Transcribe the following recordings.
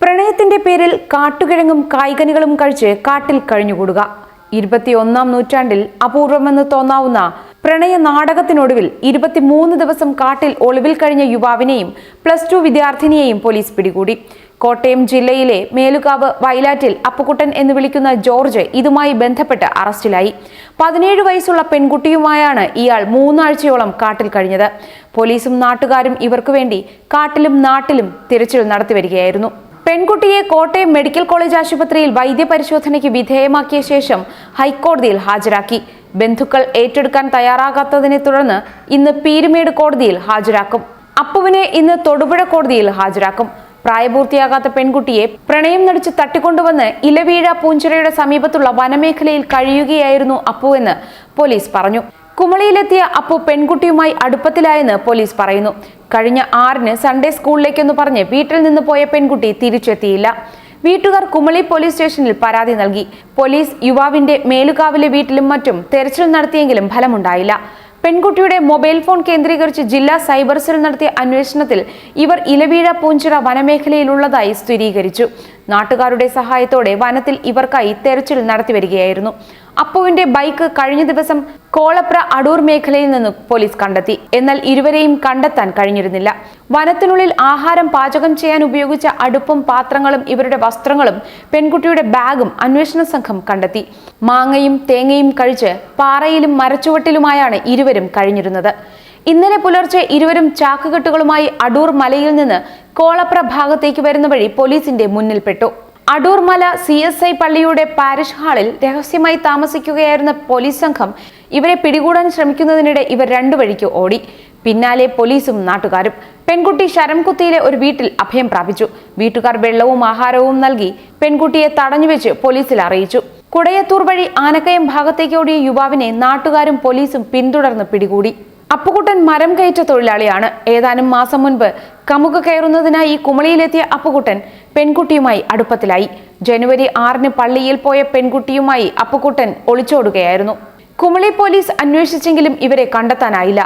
പ്രണയത്തിന്റെ പേരിൽ കാട്ടുകിഴങ്ങും കായ്കനികളും കഴിച്ച് കാട്ടിൽ കഴിഞ്ഞുകൂടുക. ഇരുപത്തിയൊന്നാം നൂറ്റാണ്ടിൽ അപൂർവമെന്ന് തോന്നാവുന്ന പ്രണയ നാടകത്തിനൊടുവിൽ ഇരുപത്തിമൂന്ന് ദിവസം കാട്ടിൽ ഒളിവിൽ കഴിഞ്ഞ യുവാവിനെയും പ്ലസ് ടു വിദ്യാർത്ഥിനിയെയും പോലീസ് പിടികൂടി. കോട്ടയം ജില്ലയിലെ മേലുകാവ് വയലാറ്റിൽ അപ്പുക്കുട്ടൻ എന്ന് വിളിക്കുന്ന ജോർജ് ഇതുമായി ബന്ധപ്പെട്ട് അറസ്റ്റിലായി. പതിനേഴ് വയസ്സുള്ള പെൺകുട്ടിയുമായാണ് ഇയാൾ മൂന്നാഴ്ചയോളം കാട്ടിൽ കഴിഞ്ഞത്. പോലീസും നാട്ടുകാരും ഇവർക്കു വേണ്ടി കാട്ടിലും നാട്ടിലും തിരച്ചിൽ നടത്തിവരികയായിരുന്നു. പെൺകുട്ടിയെ കോട്ടയം മെഡിക്കൽ കോളേജ് ആശുപത്രിയിൽ വൈദ്യപരിശോധനയ്ക്ക് വിധേയമാക്കിയ ശേഷം ഹൈക്കോടതിയിൽ ഹാജരാക്കി. ബന്ധുക്കൾ ഏറ്റെടുക്കാൻ തയ്യാറാകാത്തതിനെ തുടർന്ന് ഇന്ന് പീരുമേട് കോടതിയിൽ ഹാജരാക്കും. അപ്പുവിനെ ഇന്ന് തൊടുപുഴ കോടതിയിൽ ഹാജരാക്കും. പ്രായപൂർത്തിയാകാത്ത പെൺകുട്ടിയെ പ്രണയം നടിച്ച് തട്ടിക്കൊണ്ടുവന്ന് ഇലവീഴ പൂഞ്ചിറയുടെ സമീപത്തുള്ള വനമേഖലയിൽ കഴിയുകയായിരുന്നു അപ്പുവെന്ന് പോലീസ് പറഞ്ഞു. കുമളിയിലെത്തിയ അപ്പു പെൺകുട്ടിയുമായി അടുപ്പത്തിലായെന്ന് പോലീസ് പറയുന്നു. കഴിഞ്ഞ ആറിന് സൺഡേ സ്കൂളിലേക്കെന്ന് പറഞ്ഞ് വീട്ടിൽ നിന്ന് പോയ പെൺകുട്ടി തിരിച്ചെത്തിയില്ല. വീട്ടുകാർ കുമളി പോലീസ് സ്റ്റേഷനിൽ പരാതി നൽകി. പോലീസ് യുവാവിന്റെ മേലുകാവിലെ വീട്ടിലും മറ്റും തെരച്ചിൽ നടത്തിയെങ്കിലും ഫലമുണ്ടായില്ല. പെൺകുട്ടിയുടെ മൊബൈൽ ഫോൺ കേന്ദ്രീകരിച്ച് ജില്ലാ സൈബർ സെൽ നടത്തിയ അന്വേഷണത്തിൽ ഇവർ ഇലവീഴ പൂഞ്ചിറ വനമേഖലയിലുള്ളതായി സ്ഥിരീകരിച്ചു. നാട്ടുകാരുടെ സഹായത്തോടെ വനത്തിൽ ഇവർക്കായി തെരച്ചിൽ നടത്തിവരികയായിരുന്നു. അപ്പുവിന്റെ ബൈക്ക് കഴിഞ്ഞ ദിവസം കോളപ്ര അടൂർ മേഖലയിൽ നിന്ന് പോലീസ് കണ്ടെത്തി. എന്നാൽ ഇരുവരെയും കണ്ടെത്താൻ കഴിഞ്ഞിരുന്നില്ല. വനത്തിനുള്ളിൽ ആഹാരം പാചകം ചെയ്യാൻ ഉപയോഗിച്ച അടുപ്പും പാത്രങ്ങളും ഇവരുടെ വസ്ത്രങ്ങളും പെൺകുട്ടിയുടെ ബാഗും അന്വേഷണ സംഘം കണ്ടെത്തി. മാങ്ങയും തേങ്ങയും കഴിച്ച് പാറയിലും മരച്ചുവട്ടിലുമായാണ് ഇരുവരും കഴിഞ്ഞിരുന്നത്. ഇന്നലെ പുലർച്ചെ ഇരുവരും ചാക്കുകെട്ടുകളുമായി അടൂർ മലയിൽ നിന്ന് കോളപ്ര ഭാഗത്തേക്ക് വരുന്ന വഴി പോലീസിന്റെ മുന്നിൽപ്പെട്ടു. അടൂർ മല സി എസ് ഐ പള്ളിയുടെ പാരിഷ് ഹാളിൽ രഹസ്യമായി താമസിക്കുകയായിരുന്ന പോലീസ് സംഘം ഇവരെ പിടികൂടാൻ ശ്രമിക്കുന്നതിനിടെ ഇവർ രണ്ടു വഴിക്ക് ഓടി. പിന്നാലെ പോലീസും നാട്ടുകാരും. പെൺകുട്ടി ശരംകുത്തിയിലെ ഒരു വീട്ടിൽ അഭയം പ്രാപിച്ചു. വീട്ടുകാർ വെള്ളവും ആഹാരവും നൽകി പെൺകുട്ടിയെ തടഞ്ഞുവെച്ച് പോലീസിൽ അറിയിച്ചു. കുടയത്തൂർ വഴി ആനക്കയം ഭാഗത്തേക്ക് ഓടിയ യുവാവിനെ നാട്ടുകാരും പോലീസും പിന്തുടർന്ന് പിടികൂടി. അപ്പുകുട്ടൻ മരം കയറ്റ തൊഴിലാളിയാണ്. ഏതാനും മാസം മുൻപ് കമുക കയറുന്നതിനായി കുമളിയിലെത്തിയ അപ്പുകുട്ടൻ പെൺകുട്ടിയുമായി അടുപ്പത്തിലായി. ജനുവരി ആറിന് പള്ളിയിൽ പോയ പെൺകുട്ടിയുമായി അപ്പുകുട്ടൻ ഒളിച്ചോടുകയായിരുന്നു. കുമളി പോലീസ് അന്വേഷിച്ചെങ്കിലും ഇവരെ കണ്ടെത്താനായില്ല.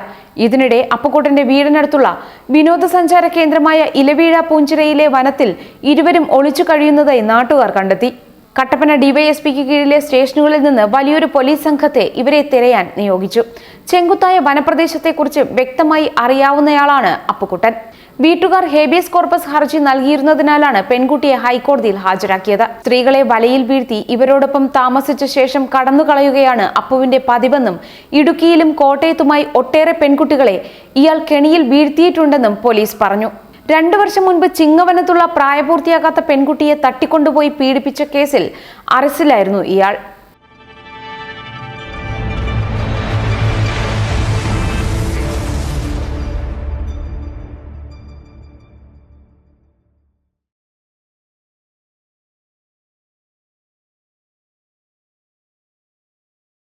ഇതിനിടെ അപ്പുകുട്ടന്റെ വീടിനടുത്തുള്ള വിനോദസഞ്ചാര കേന്ദ്രമായ ഇലവീഴ പൂഞ്ചിറയിലെ വനത്തിൽ ഇരുവരും ഒളിച്ചു കഴിയുന്നതായി നാട്ടുകാർ കണ്ടെത്തി. കട്ടപ്പന ഡിവൈഎസ്പിക്ക് കീഴിലെ സ്റ്റേഷനുകളിൽ നിന്ന് വലിയൊരു പോലീസ് സംഘത്തെ ഇവരെ തിരയാൻ നിയോഗിച്ചു. ചെങ്കുത്തായ വനപ്രദേശത്തെക്കുറിച്ച് വ്യക്തമായി അറിയാവുന്നയാളാണ് അപ്പുക്കുട്ടൻ വീട്ടുകാർ ഹേബിയസ് കോർപ്പസ് ഹർജി നൽകിയിരുന്നതിനാലാണ് പെൺകുട്ടിയെ ഹൈക്കോടതിയിൽ ഹാജരാക്കിയത്. സ്ത്രീകളെ വലയിൽ വീഴ്ത്തി ഇവരോടൊപ്പം താമസിച്ച ശേഷം കടന്നുകളയുകയാണ് അപ്പുവിന്റെ പതിവെന്നും ഇടുക്കിയിലും കോട്ടയത്തുമായി ഒട്ടേറെ പെൺകുട്ടികളെ ഇയാൾ കെണിയിൽ വീഴ്ത്തിയിട്ടുണ്ടെന്നും പോലീസ് പറഞ്ഞു. രണ്ടു വർഷം മുൻപ് ചിങ്ങവനത്തുള്ള പ്രായപൂർത്തിയാകാത്ത പെൺകുട്ടിയെ തട്ടിക്കൊണ്ടുപോയി പീഡിപ്പിച്ച കേസിൽ അറസ്റ്റിലായിരുന്നു ഇയാൾ.